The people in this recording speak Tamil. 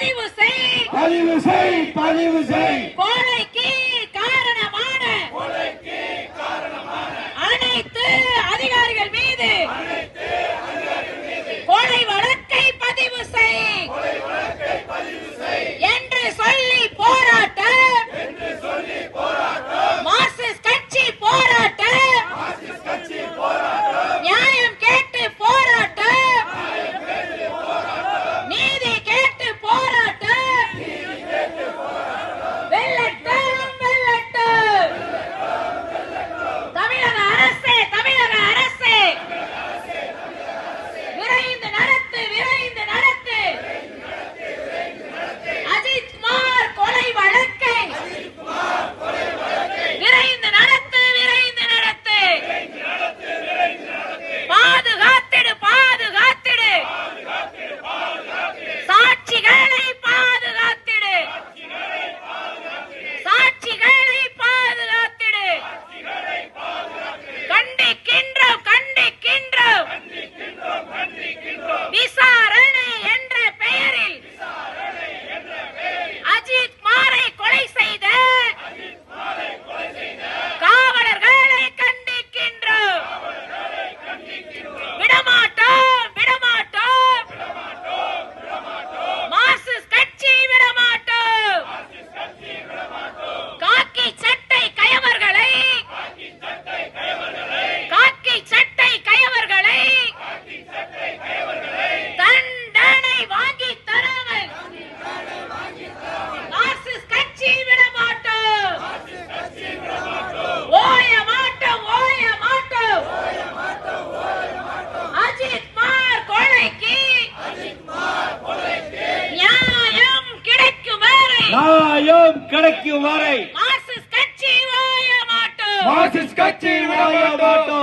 பதிவு செய். பதிவு செய் கோடை நியாயம் கிடைக்கும் வரை